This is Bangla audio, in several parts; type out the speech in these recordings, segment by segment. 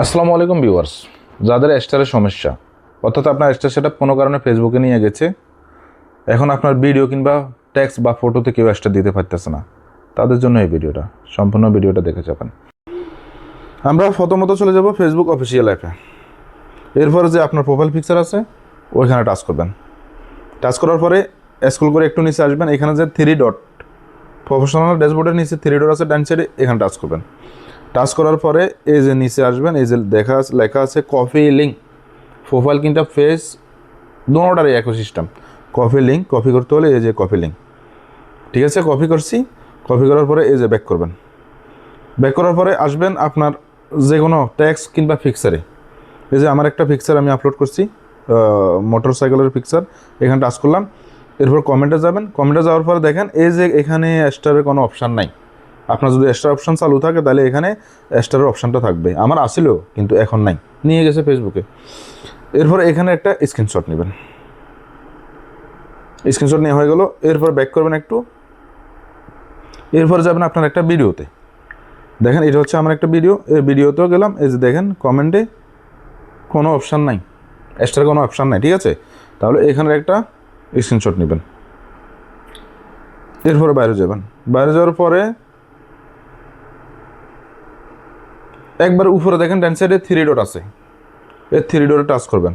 আসসালামু আলাইকুম ভিউয়ার্স। যাদের স্টারের সমস্যা, অর্থাৎ আপনার স্টার সেটা কোনো কারণে ফেসবুকে নিয়ে গেছে, এখন আপনার ভিডিও কিংবা টেক্সট বা ফটোতে কেউ স্টার দিতে পারতেছে না, তাদের জন্য এই ভিডিওটা, সম্পূর্ণ ভিডিওটা দেখে যাবেন। আমরা প্রথমত চলে যাব ফেসবুক অফিসিয়াল অ্যাপে এরপরে যে আপনার প্রোফাইল পিকচার আছে, ওইখানে টাচ করবেন। টাচ করার পরে স্কুল করে একটু নিচে আসবেন, এখানে যে থ্রি ডট প্রফেশনাল ড্যাশবোর্ডের নিচে থ্রি ডট আছে, ডান সাইডে এখানে টাচ করবেন। টাচ করার পরে এই যে নিচে আসবেন, এই যে দেখা লেখা আছে কফি লিঙ্ক প্রোফাইল কিংবা ফেস দুটারই একই সিস্টেম কফি লিঙ্ক কপি করতে হলে এই যে কফি লিঙ্ক ঠিক আছে কপি করছি। কপি করার পরে এই যে ব্যাক করবেন। ব্যাক করার পরে আসবেন আপনার যে কোনো ট্যাক্স কিংবা ফিক্সারে এই যে আমার একটা পিকচার আমি আপলোড করছি মোটর সাইকেলের পিকচার এখানে টাচ করলাম। এরপর কমেন্টে যাবেন। কমেন্টে যাওয়ার পরে দেখেন, এই যে এখানে স্টারের কোনো অপশান নাই। আপনার যদি এক্সট্রা অপশান চালু থাকে, তাহলে এখানে স্টারের অপশানটা থাকবে। আমার আসিল, কিন্তু এখন নাই। নিয়ে গেছে ফেসবুকে এরপর এখানে একটা স্ক্রিনশট নেবেন। স্ক্রিনশট নেওয়া হয়ে গেল। এরপর ব্যাক করবেন একটু। এরপর যাবেন আপনার একটা ভিডিওতে দেখেন, এটা হচ্ছে আমার একটা ভিডিও এই ভিডিওতেও গেলাম। এই যে দেখেন কমেন্টে কোনো অপশান নাই। এক্সট্রা কোনো অপশান নাই, ঠিক আছে? তাহলে এখানের একটা স্ক্রিনশট নেবেন। এরপরে বাইরে যাবেন। বাইরে যাওয়ার পরে একবার উপরে দেখেন ডান সাইডে থ্রি ডট আছে। এই থ্রি ডটে টাচ করবেন।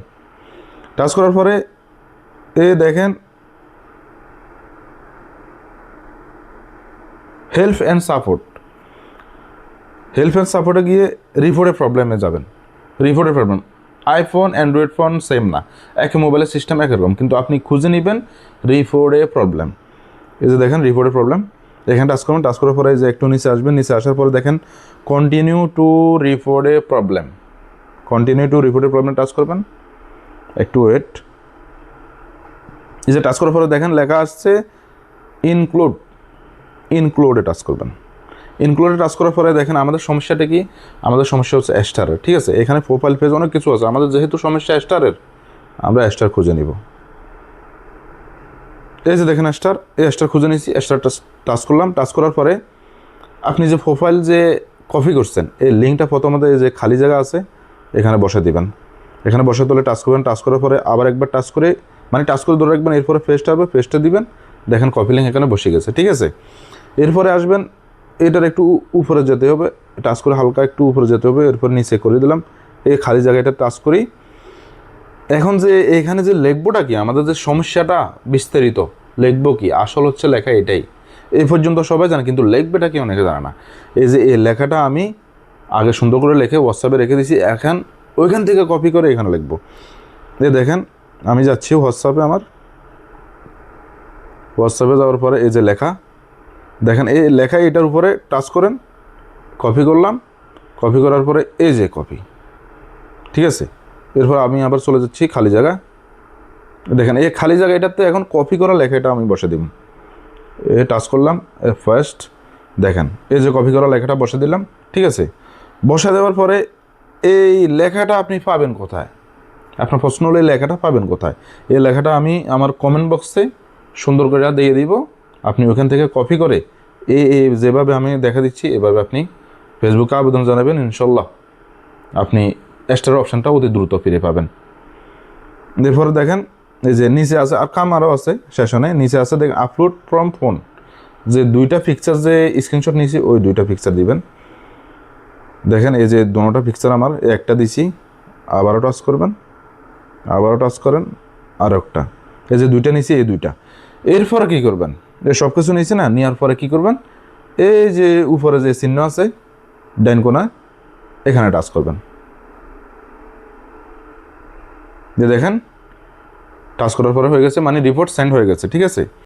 টাচ করার পরে এ দেখেন help and support help and সাপোর্টে গিয়ে রিপোর্টের প্রবলেমে যাবেন। রিপোর্টের problem iPhone Android phone same না। একই মোবাইলের সিস্টেম একরকম কিন্তু আপনি খুঁজে নেবেন রিপোর্টে প্রবলেম এই যে দেখেন রিপোর্টের প্রবলেম এখানে টাচ করবেন, টাচ করার পরে যে একটু নিচে আসবেন, নিচে আসার পরে দেখেন কন্টিনিউ টু রিপোর্টে প্রবলেম কন্টিনিউ টু রিপোর্টের প্রবলেম টাচ করবেন। একটু ওয়েট এই যে টাচ করার পরে দেখেন লেখা আসছে ইনক্লুড ইনক্লুডে টাচ করবেন। ইনক্লুডে টাচ করার পরে দেখেন আমাদের সমস্যাটা কি? আমাদের সমস্যা হচ্ছে অ্যাস্টারের ঠিক আছে? এখানে প্রোফাইল পেজ অনেক কিছু আছে। আমাদের যেহেতু সমস্যা অ্যাস্টারের আমরা অ্যাস্টার খুঁজে নিব। এই যে দেখেন স্টার এই স্টার খুঁজে নিয়েছি স্টার টাচ করলাম। টাচ করার পরে আপনি যে প্রোফাইল যে কপি করছেন, এই লিঙ্কটা প্রথমত এই যে খালি জায়গা আছে, এখানে বসে দিবেন। এখানে বসে তোলে টাচ করবেন, টাচ করার পরে আবার একবার টাচ করে মানে টাচ করে ধরে রাখবেন, এরপরে ফেসটা হবে ফেসটা দিবেন। দেখেন কপি লিঙ্ক এখানে বসে গেছে, ঠিক আছে? এরপরে আসবেন, এটার একটু উপরে যেতে হবে, টাচ করে হালকা একটু উপরে যেতে হবে, এরপর নিচে করে দিলাম। এই খালি জায়গাটা টাচ করি এখন যে এখানে যে লিখবোটা কি? আমাদের যে সমস্যাটা বিস্তারিত লিখব কি? আসল হচ্ছে লেখা এটাই। এই পর্যন্ত সবাই জানে, কিন্তু লিখবেটা কি অনেকে জানে না। এই যে এই লেখাটা আমি আগে সুন্দর করে লেখে হোয়াটসঅ্যাপে রেখে দিয়েছি, এখন ওইখান থেকে কপি করে এখানে লিখব। এই দেখেন, আমি যাচ্ছি হোয়াটসঅ্যাপে আমার। হোয়াটসঅ্যাপে যাওয়ার পরে এই যে লেখা, দেখেন এই লেখা এটার উপরে টাচ করেন কপি করলাম কপি করার পরে এই যে কপি ঠিক আছে? এরপর আমি আবার চলে যাচ্ছি খালি জায়গা দেখেন, এই খালি জায়গা এটাতে এখন কপি করা লেখাটা আমি বসে দিব। এ টাচ করলাম ফার্স্ট দেখেন, এই যে কপি করা লেখাটা বসে দিলাম, ঠিক আছে? বসে দেওয়ার পরে এই লেখাটা আপনি পাবেন কোথায়? আপনার প্রশ্ন এই লেখাটা পাবেন কোথায়? এই লেখাটা আমি আমার কমেন্ট বক্সে সুন্দর করে দিয়ে দিব। আপনি ওখান থেকে কপি করে এই যেভাবে আমি দেখা দিচ্ছি, এভাবে আপনি ফেসবুকে আবেদন জানাবেন, ইনশাল্লাহ। আপনি এক্সট্রা অপশানটা অতি দ্রুত ফিরে পাবেন। এরপরে দেখেন, এই যে নিচে আছে, আর কাম আরও আছে সেশনে নিচে আছে দেখেন আপলোড ফ্রম ফোন যে দুইটা পিকচার যে স্ক্রিনশট নিয়েছি, ওই দুইটা পিকচার দিবেন। দেখেন, এই যে দুটোটা পিকচার আমার, একটা দিছি, আবারও টাচ করবেন, আবারও টাচ করেন, আর একটা। এই যে দুইটা নিয়েছি এই দুইটা। এরপরে কী করবেন? এই সব কিছু নিয়েছি না, নেওয়ার পরে কী করবেন? এই যে উপরে যে চিহ্ন আছে, ডাইন কোনায়, এখানে টাচ করবেন। যে দেখেন টাচ করার পরে হয়ে গেছে মানে রিপোর্ট সেন্ড হয়ে গেছে ঠিক আছে?